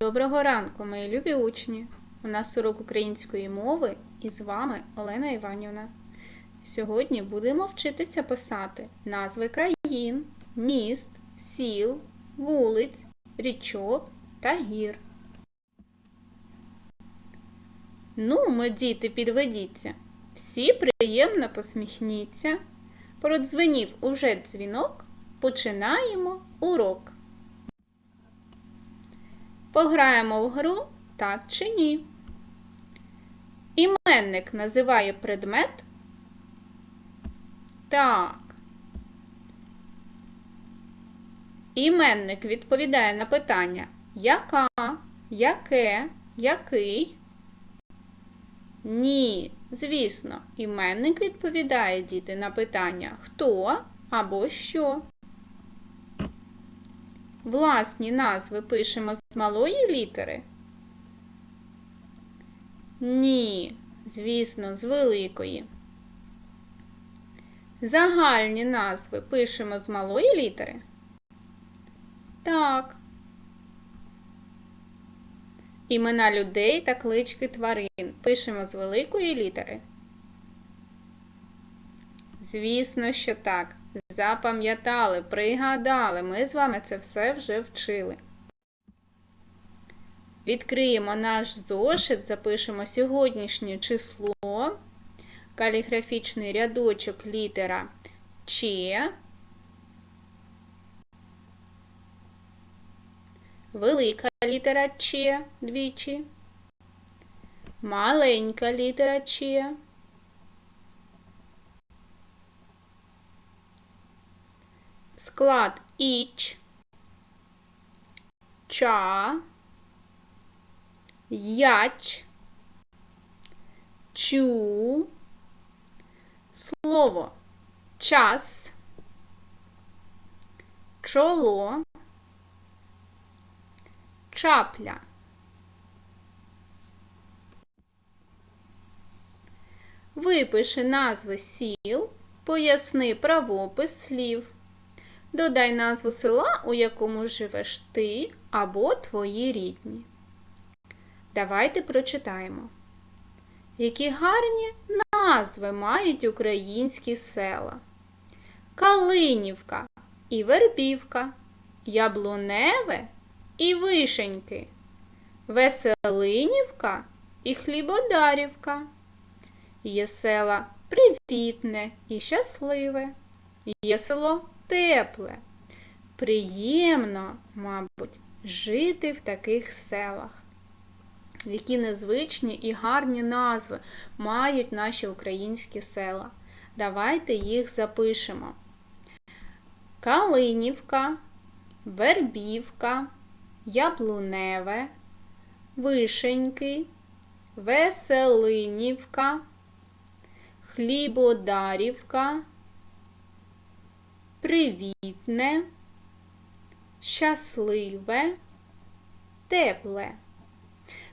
Доброго ранку, мої любі учні! У нас урок української мови і з вами Олена Іванівна. Сьогодні будемо вчитися писати назви країн, міст, сіл, вулиць, річок та гір. Ну, ми, діти, підведіться. Всі приємно посміхніться. Продзвенів уже дзвінок. Починаємо урок. Пограємо в гру так чи ні. Іменник називає предмет. Так. Іменник відповідає на питання яка, яке, який. Ні, звісно, іменник відповідає діти на питання хто або що. Власні назви пишемо з малої літери? Ні, звісно, з великої. Загальні назви пишемо з малої літери? Так. Імена людей та клички тварин пишемо з великої літери? Звісно, що так. Запам'ятали, пригадали, ми з вами це все вже вчили. Відкриємо наш зошит, запишемо сьогоднішнє число, каліграфічний рядочок літера Ч, велика літера Ч двічі, маленька літера Ч. Склад іч, ча, яч, чу, слово час, чоло, чапля. Випиши назви сіл, поясни правопис слів. Додай назву села, у якому живеш ти або твої рідні. Давайте прочитаємо. Які гарні назви мають українські села. Калинівка і Вербівка, Яблуневе і Вишеньки, Веселинівка і Хлібодарівка. Є села привітне і щасливе. Є село тепле. Приємно, мабуть, жити в таких селах. Які незвичні і гарні назви мають наші українські села. Давайте їх запишемо. Калинівка, Вербівка, Яблуневе, Вишеньки, Веселинівка, Хлібодарівка, Привітне, щасливе, тепле.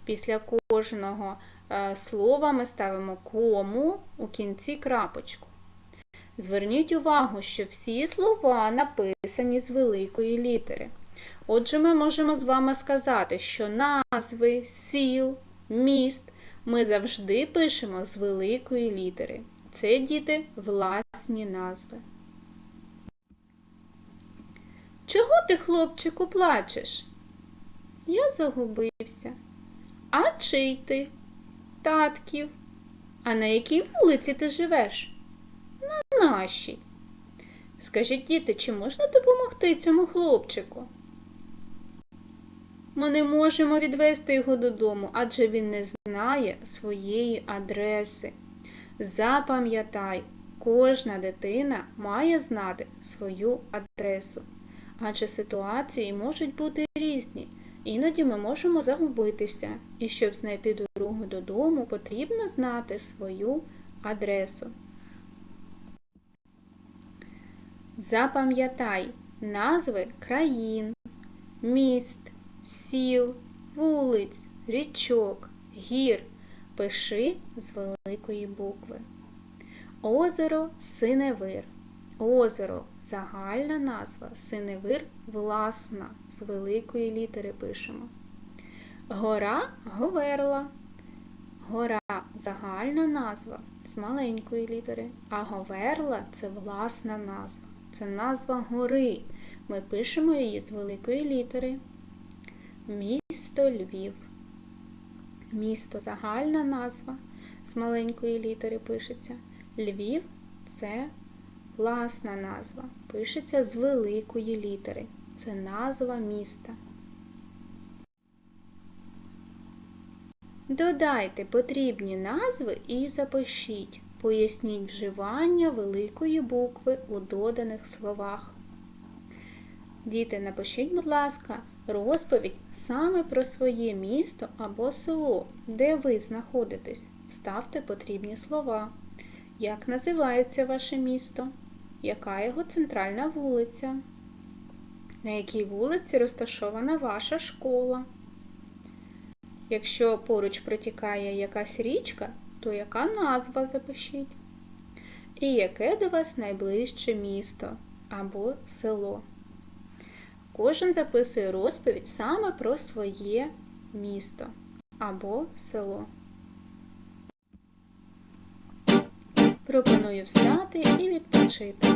Після кожного е, слова ми ставимо кому у кінці крапочку. Зверніть увагу, що всі слова написані з великої літери. Отже, ми можемо з вами сказати, що назви, сіл, міст ми завжди пишемо з великої літери. Це діти власні назви. Ти, хлопчику, плачеш? Я загубився. А чий ти? Татків. А на якій вулиці ти живеш? На нашій. Скажіть, діти, чи можна допомогти цьому хлопчику? Ми не можемо відвести його додому, адже він не знає своєї адреси. Запам'ятай, кожна дитина має знати свою адресу, адже ситуації можуть бути різні. Іноді ми можемо загубитися, і щоб знайти дорогу додому, потрібно знати свою адресу. Запам'ятай назви країн, міст, сіл, вулиць, річок, гір. Пиши з великої букви. Озеро Синевир. Озеро загальна назва, синевир власна, з великої літери пишемо. Гора Говерла. Гора загальна назва з маленької літери, а Говерла це власна назва. Це назва гори. Ми пишемо її з великої літери. Місто Львів. Місто загальна назва з маленької літери пишеться. Львів це власна назва. Пишеться з великої літери. Це назва міста. Додайте потрібні назви і запишіть. Поясніть вживання великої букви у доданих словах. Діти, напишіть, будь ласка, розповідь саме про своє місто або село, де ви знаходитесь. Вставте потрібні слова. Як називається ваше місто? Яка його центральна вулиця? На якій вулиці розташована ваша школа? Якщо поруч протікає якась річка, то яка назва запишіть? І яке до вас найближче місто або село? Кожен записує розповідь саме про своє місто або село. Пропоную встати і відпочити.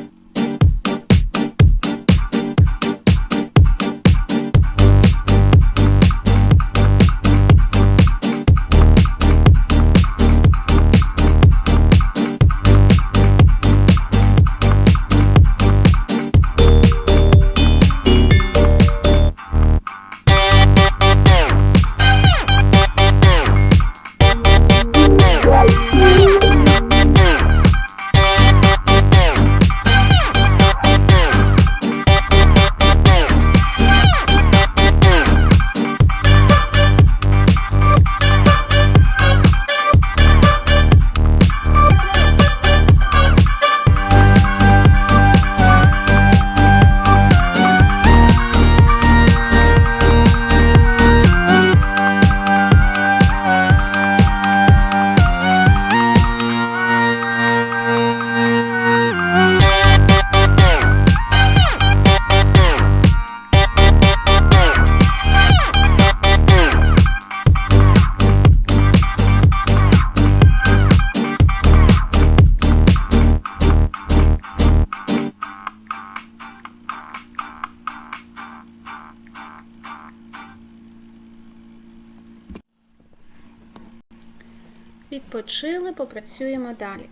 Відпочили, попрацюємо далі.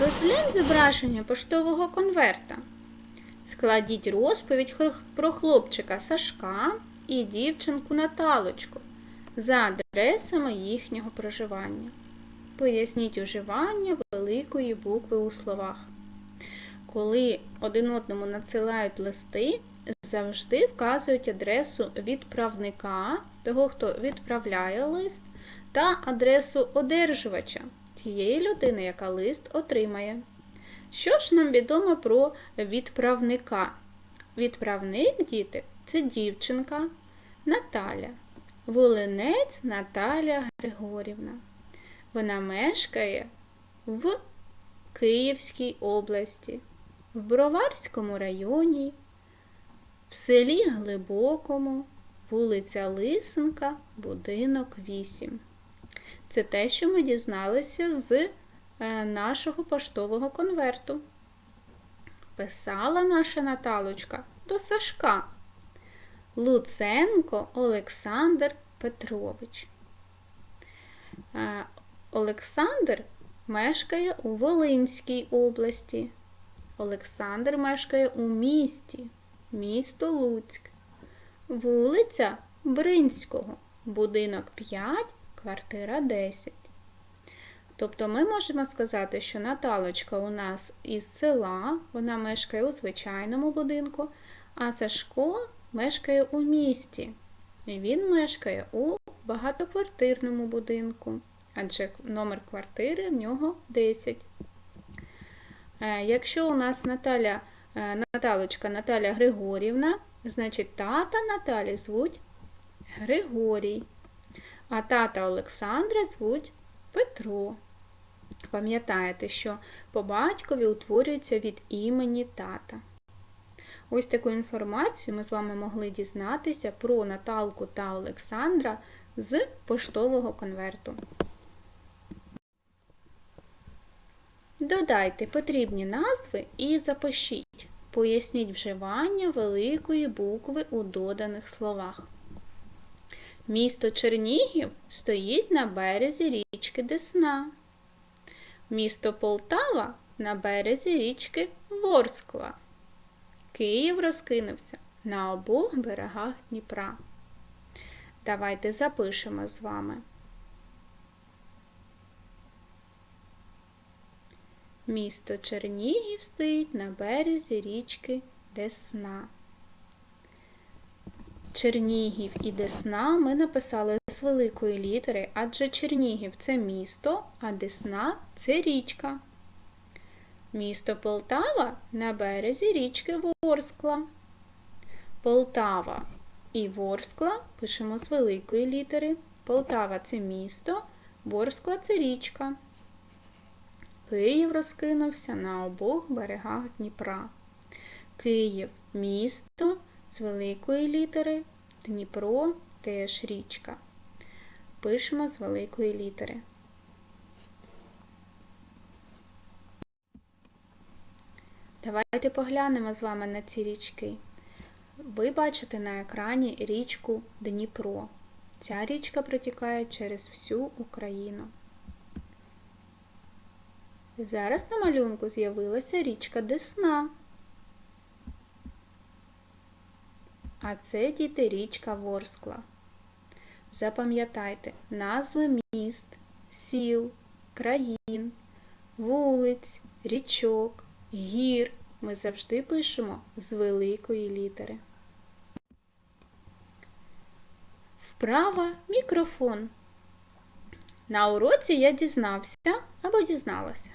Розглянь зображення поштового конверта. Складіть розповідь про хлопчика Сашка і дівчинку Наталочку за адресами їхнього проживання. Поясніть уживання великої букви у словах. Коли один одному надсилають листи, завжди вказують адресу відправника, того, хто відправляє лист, та адресу одержувача тієї людини, яка лист отримає. Що ж нам відомо про відправника? Відправник, діти, це дівчинка Наталя, Волинець Наталя Григорівна. Вона мешкає в Київській області, в Броварському районі, в селі Глибокому, вулиця Лисенка, будинок 8. Це те, що ми дізналися з е, нашого поштового конверту. Писала наша Наталочка до Сашка Луценко Олександр Петрович. Е, Олександр мешкає у Волинській області. Олександр мешкає у місті, місто Луцьк. Вулиця Бринського, будинок 5, квартира 10. Тобто ми можемо сказати, що Наталочка у нас із села, вона мешкає у звичайному будинку, а Сашко мешкає у місті. І він мешкає у багатоквартирному будинку, адже номер квартири в нього 10. Е, Якщо у нас Наталя, е, Наталочка Наталя Григорівна, значить тата Наталі звуть Григорій, а тата Олександра звуть Петро. Пам'ятаєте, що по батькові утворюється від імені тата. Ось таку інформацію ми з вами могли дізнатися про Наталку та Олександра з поштового конверту. Додайте потрібні назви і запишіть. Поясніть вживання великої букви у доданих словах. Місто Чернігів стоїть на березі річки Десна. Місто Полтава на березі річки Ворскла. Київ розкинувся на обох берегах Дніпра. Давайте запишемо з вами. Місто Чернігів стоїть на березі річки Десна. Чернігів і Десна ми написали з великої літери, адже Чернігів це місто, а Десна це річка. Місто Полтава на березі річки Ворскла. Полтава і Ворскла пишемо з великої літери. Полтава це місто, Ворскла це річка. Київ розкинувся на обох берегах Дніпра. Київ місто з великої літери, Дніпро теж річка. Пишемо з великої літери. Давайте поглянемо з вами на ці річки. Ви бачите на екрані річку Дніпро. Ця річка протікає через всю Україну. Зараз на малюнку з'явилася річка Десна. А це діти річка Ворскла. Запам'ятайте назви міст, сіл, країн, вулиць, річок, гір ми завжди пишемо з великої літери. Вправа мікрофон. На уроці я дізнався або дізналася.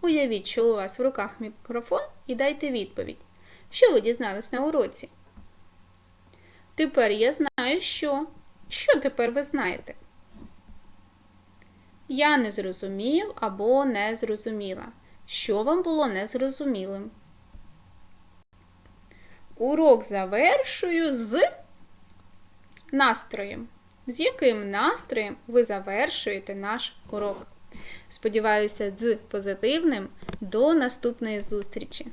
Уявіть, що у вас в руках мікрофон і дайте відповідь. Що ви дізнались на уроці? Тепер я знаю, що. Що тепер ви знаєте? Я не зрозумів або не зрозуміла. Що вам було незрозумілим? Урок завершую з настроєм. З яким настроєм ви завершуєте наш урок? Сподіваюся, з позитивним. До наступної зустрічі!